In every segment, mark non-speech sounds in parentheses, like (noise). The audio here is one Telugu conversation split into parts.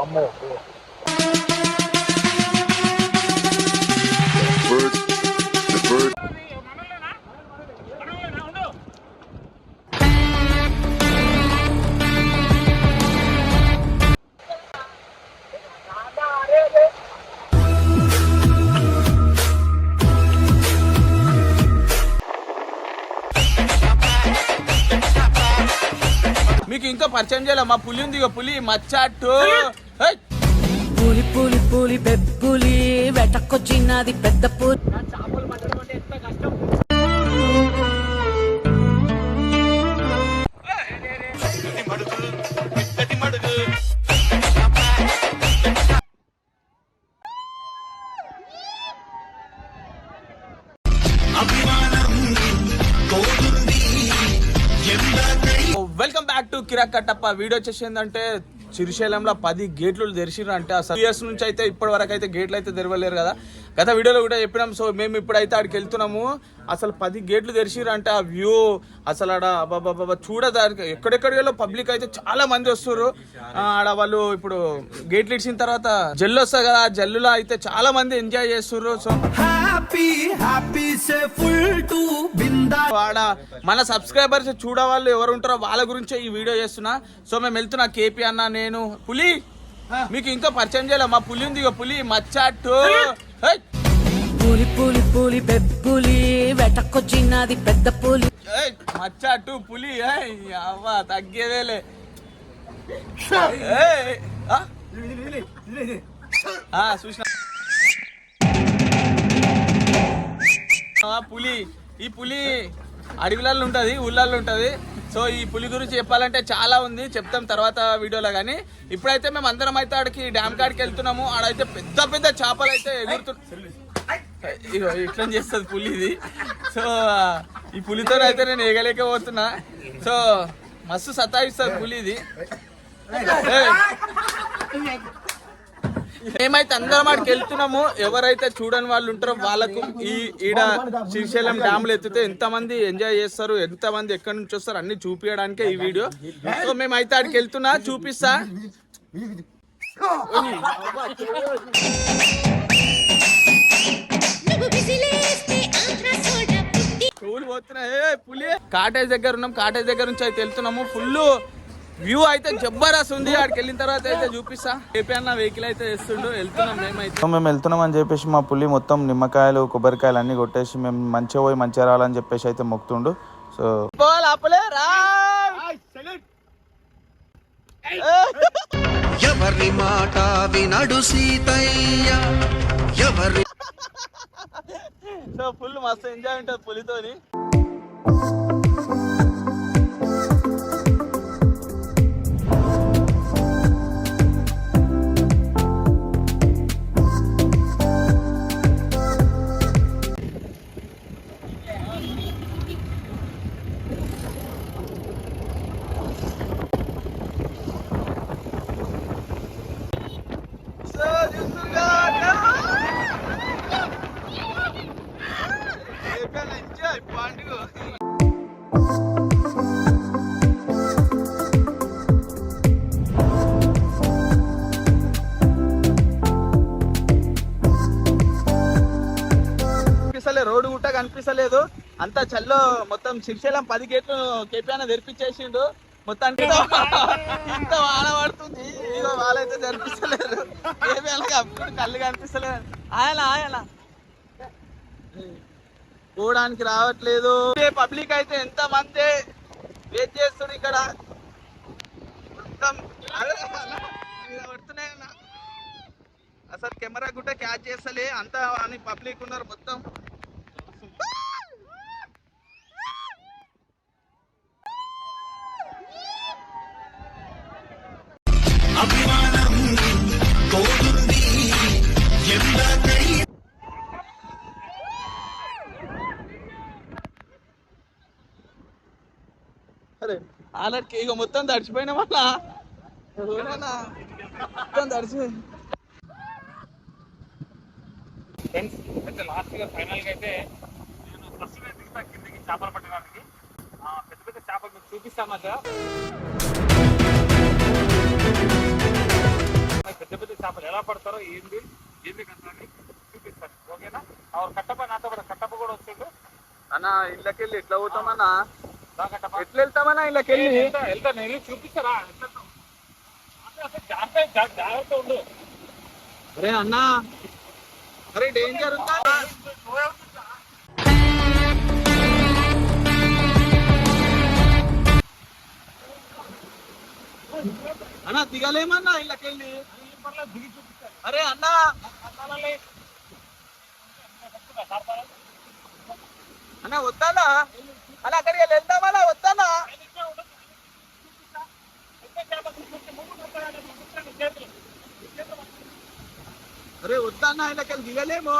అమ్మో మీకు ఇంకా పరిచయం చేయాలి మా పులి ఉంది ఇక పులి మచ్చాటు ఏయ్! పులి పులి పులి బెబ్బులి వెటకొచ్చినది పెద్ద పులి welcome back to Kirik Kattappa. Video వచ్చేసి ఏంటంటే శ్రీశైలంలో పది గేట్లు తెరిచిర్రు అంటే అసలు ఇయర్స్ నుంచి అయితే ఇప్పటి వరకు అయితే గేట్లు అయితే తెరవలేరు కదా. గత వీడియోలో కూడా చెప్పినాం. సో మేము ఇప్పుడైతే ఆడికి వెళ్తున్నాము. అసలు పది గేట్లు తెరిచిర్రు అంటే ఆ వ్యూ అసలు ఆడ బాబా చూడదానికి ఎక్కడెక్కడిలో పబ్లిక్ అయితే చాలా మంది వస్తారు ఆ, ఆడ వాళ్ళు ఇప్పుడు గేట్లు ఇచ్చిన తర్వాత జల్లు వస్తుంది కదా. ఆ జల్లులో అయితే చాలా మంది ఎంజాయ్ చేస్తుర్రు. So happy happy full to ఆడ మన సబ్స్క్రైబర్స్ చూడవాళ్ళు ఎవరు ఉంటారో వాళ్ళ గురించే ఈ వీడియో చేస్తున్నా. సో మేము వెళ్తున్నా కేపీ అన్న నేను పులి మీకు ఇంకా పరిచయం చేయాలి మా పులి ఉంది ఇక పులి మచ్చాటు! పులి పులి పులి బెబ్బులి వెటకొచ్చినది పెద్ద పులి! మచ్చాటు పులి! అవ్వ తగ్గేదేలే ఏయ్! ఆ? ఆ, చూసిన ఆ, పులి ఈ పులి అడవిలలో ఉంటుంది ఊళ్ళల్లో ఉంటుంది సో ఈ పులి గురించి చెప్పాలంటే చాలా ఉంది. చెప్తాం తర్వాత వీడియోలో కానీ ఇప్పుడైతే మేము అందరం అయితే ఆడికి డ్యామ్ కాడికి వెళ్తున్నాము. ఆడైతే పెద్ద పెద్ద చేపలు అయితే ఎగురుతు ఇగో ఇట్లా చేస్తుంది పులి ఇది. సో ఈ పులితో అయితే నేను ఎగలేకపోతున్నా. సో మస్తు సతాయిస్తుంది పులి ఇది! మేమైతే అందరం ఆడికి వెళ్తున్నాము. ఎవరైతే చూడని వాళ్ళు ఉంటారో వాళ్ళకు ఈ ఈడ శ్రీశైలం డ్యామ్లు ఎత్తితే ఎంత మంది ఎంజాయ్ చేస్తారు ఎంత మంది ఎక్కడి నుంచి వస్తారు అన్ని చూపించడానికే ఈ వీడియో. సో మేమైతే ఆడికి వెళ్తున్నా చూపిస్తా. కాటేజ్ దగ్గర ఉన్నాం. కాటేజ్ దగ్గర నుంచి అయితే వెళ్తున్నాము. ఫుల్ వ్యూ అయితే జబర్దస్త్ ఉంది. ఆడికి వెళ్ళిన తర్వాత అయితే చూపిస్తా. ఏపీ అన్న వెహికల్ అయితే వేస్తుండు వెళ్తున్నాం మేమైతే. మేము వెళ్తున్నాం అని చెప్పేసి మా పులి మొత్తం నిమ్మకాయలు కొబ్బరికాయలు అన్ని కొట్టేసి మేము మంచిగా పోయి మంచిగా రావాలని చెప్పేసి అయితే మొక్కుతుండు సో ఎవరి మాట వినడు సీతయ్య? ఎవరి (laughs) సో ఫుల్ మస్తు ఎంజాయ్ ఉంటుంది పులితోని. రోడ్డు గుట్ట కనిపిస్తలేదు. అంతా చల్లో మొత్తం శ్రీశైలం పది గేట్లు కేపీఆన తెరిపించేసిండు. మొత్తానికి ఇంత వాన పడుతుంది. ఇదిగో వాళ్ళైతే కేపీఆనకి అప్పుడు కళ్ళు కనిపిస్తలేదు. ఆయన ఆయన పోవడానికి రావట్లేదు. పబ్లిక్ అయితే ఎంత మంది వెయిట్ చేస్తుంది ఇక్కడ? మొత్తం పడుతున్నాయి అసలు కెమెరా గుట్ట క్యాచ్ చేస్తలే. అంత అని పబ్లిక్ ఉన్నారు మొత్తం. అభిమానం అరే ఆనర్కి ఇక మొత్తం తడిచిపోయిన వల్ల మొత్తం తడిచి ఫ్రెండ్స్ అయితే లాస్ట్గా ఫైనల్గా అయితే నేను ఫస్ట్ దిగుతా కిందకి చేపలు పట్టడానికి? ఆ, పెద్ద పెద్ద చేపలు మీకు చూపిస్తాను మధ్య చేపలు ఎలా పడతారో ఏంది ఏంది కట్టాలి చూపిస్తాను. ఓకేనా? ఆవిడ కట్టప్ప నాతో కూడా కట్టప్ప కూడా వస్తుండు అన్న ఇళ్ళకెళ్ళి ఎట్లా పోతామన్నా ఎట్లా వెళ్తామన్నా ఇళ్ళకెళ్ళి వెళ్తా వెళ్తా నేను వెళ్ళి చూపిస్తారా? జాగ్రత్త ఉండు. అరే అన్నా అరే డేంజర్ ఉందా. అన్న దిగలేమన్నా ఇళ్ళకెళ్ళి? అరే అన్నా. అన్న వద్దానా? అన్న అక్కడికి వెళ్ళి వెళ్దామన్నా వద్దానా అరే వద్దన్నా ఇళ్ళకెళ్ళి దిగలేము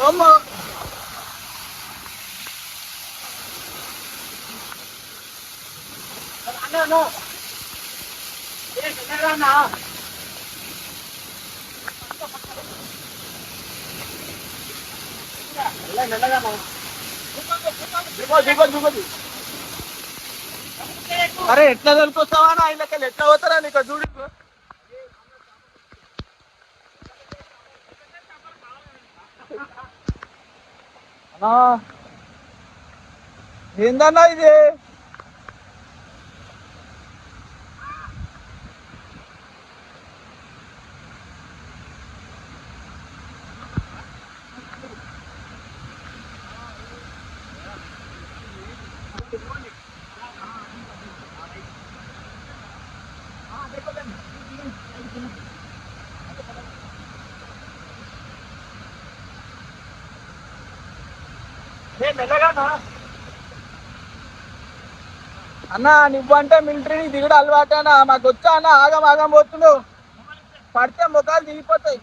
అమ్మా! అరే ఎట్లా దొరికొస్తావా ఇళ్ళకెళ్ళి? ఎట్లా పోతారా నీకు చూడు ఏందన్నా ఇది? అన్న. నువ్వంటే మిలిటరీ దిగుడు అలవాటేనా మాకు వచ్చా అన్న ఆగం ఆగం పోతున్నావు పడితే ముఖాలు దిగిపోతాయి.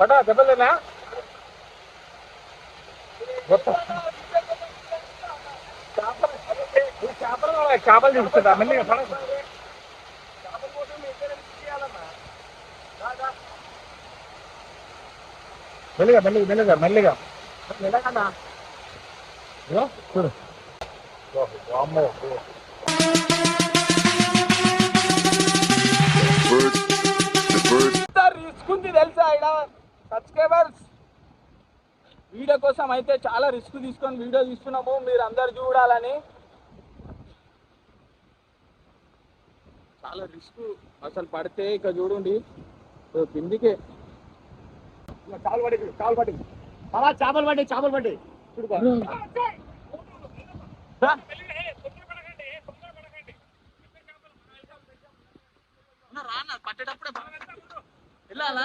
పడా దెబ్బలేనా? చేపలు చూస్తుందా మెల్లిగా పడ మెల్లిగా మెల్లిగా మెల్లిగా మెల్లిగా. మెల్లగా చూడు. bird, రిస్క్ ఉంది తెలుసా ఇక్కడ సబ్స్క్రైబర్స్. వీడియో కోసం అయితే చాలా రిస్క్ తీసుకొని వీడియో తీస్తున్నాము. మీరు అందరు చూడాలని. చాలా రిస్క్ అసలు పడితే ఇక చూడండి. కిందికే. చాలు పడి చాలు పడి. అలా చేపలు పడి చేపలు పడి. చూడు పట్టేటప్పుడే వెళ్ళాలా?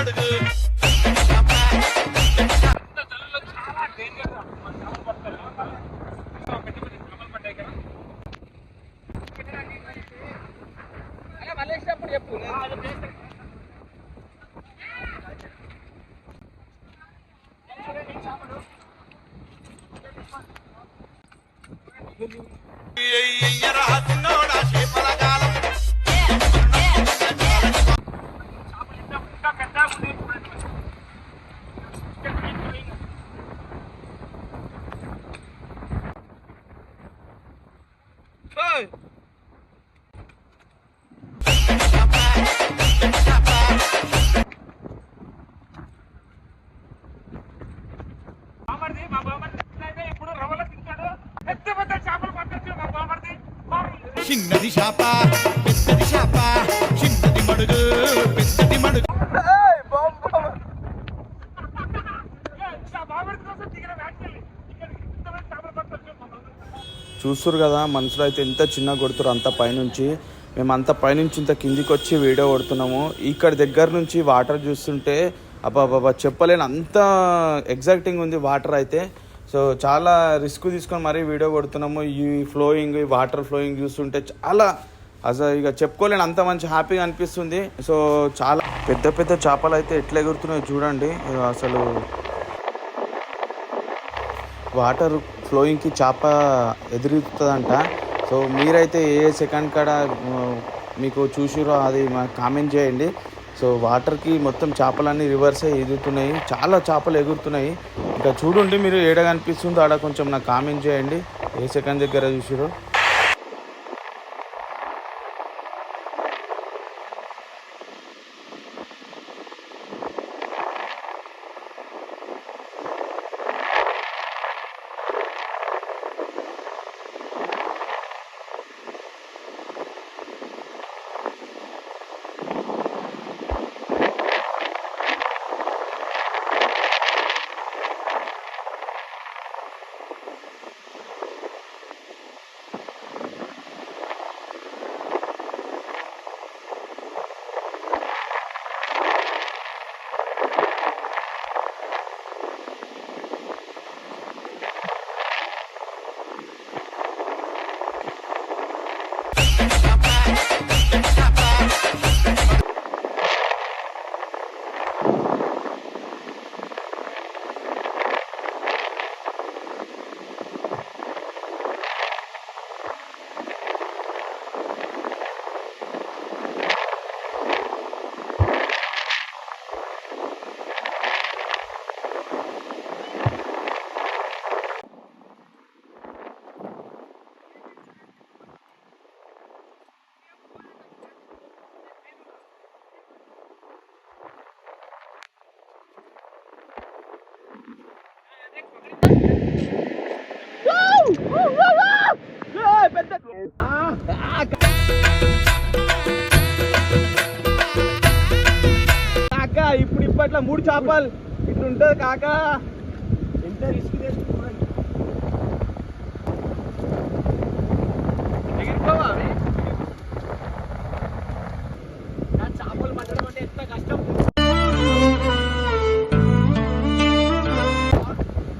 చూస్తురు కదా మనసులో అయితే ఎంత చిన్న కొడుతురు అంత పైనుంచి. మేము అంత పైనుంచి ఇంత కిందికి వచ్చి వీడియో కొడుతున్నాము. ఇక్కడ దగ్గర నుంచి వాటర్ చూస్తుంటే అబ్బా బాబా చెప్పలేను అంత ఎగ్జాక్టింగ్ ఉంది వాటర్ అయితే. సో చాలా రిస్క్ తీసుకొని మరీ వీడియో కొడుతున్నాము. ఈ ఫ్లోయింగ్ ఈ వాటర్ ఫ్లోయింగ్ చూస్తుంటే చాలా అసలు ఇక చెప్పుకోలేను అంత మంచి హ్యాపీగా అనిపిస్తుంది. సో చాలా పెద్ద పెద్ద చేపలు అయితే ఎట్లా ఎగురుతున్నాయో చూడండి. అసలు వాటర్ ఫ్లోయింగ్కి చేప ఎదురుతుందంట. సో మీరైతే ఏ సెకండ్ కాడ మీకు చూసిరో అది మాకు కామెంట్ చేయండి. సో వాటర్కి మొత్తం చేపలన్నీ రివర్సే ఎగురుతున్నాయి చాలా చేపలు ఎగురుతున్నాయి. ఇంకా చూడండి మీరు ఏడ కనిపిస్తుందో ఆడ కొంచెం నాకు కామెంట్ చేయండి. ఏ సెకండ్ దగ్గర చూసిరో.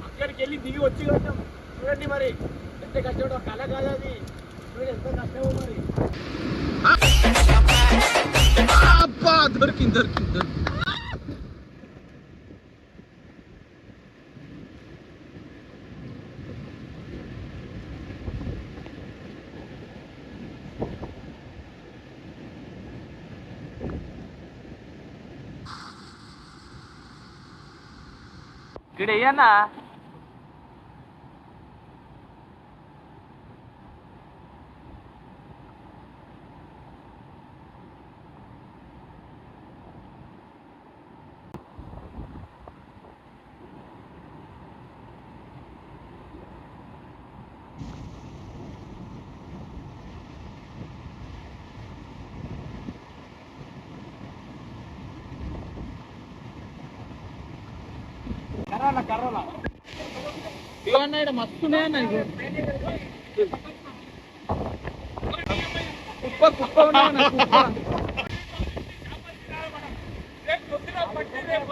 అక్కడికి వెళ్ళి దిగి వచ్చి కష్టం చూడండి మరి ఎంత కష్టం కళ కాదు అది. చూడండి ఎంత కష్టమో మరి. అబ్బా దొరికింది దొరికింది దొరికింది. 有点烟呐。ఇవన్నీ ఇక్కడ మస్తున్నాయి అన్న ఇగో. కుప్ప కుప్ప ఉన్నాయి అన్న, కుప్ప రేపు పొద్దున పట్టి రేపు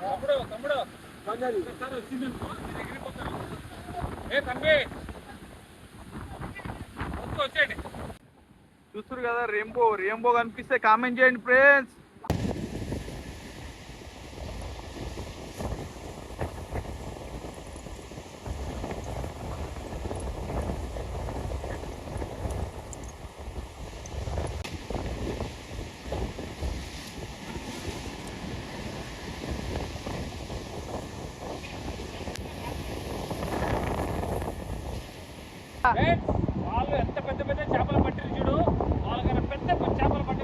తమ్ముడు తమ్ముడు ఒకసారి వచ్చింది ఏ తమ్మి వచ్చేయండి చూస్తారు కదా రెయిన్బో రెయిన్బో కనిపిస్తే కామెంట్ చేయండి ఫ్రెండ్స్ వాళ్ళు ఎంత పెద్ద పెద్ద చేపలు పట్టిరు చూడు. వాళ్ళకన్నా పెద్ద చేపలు పట్టి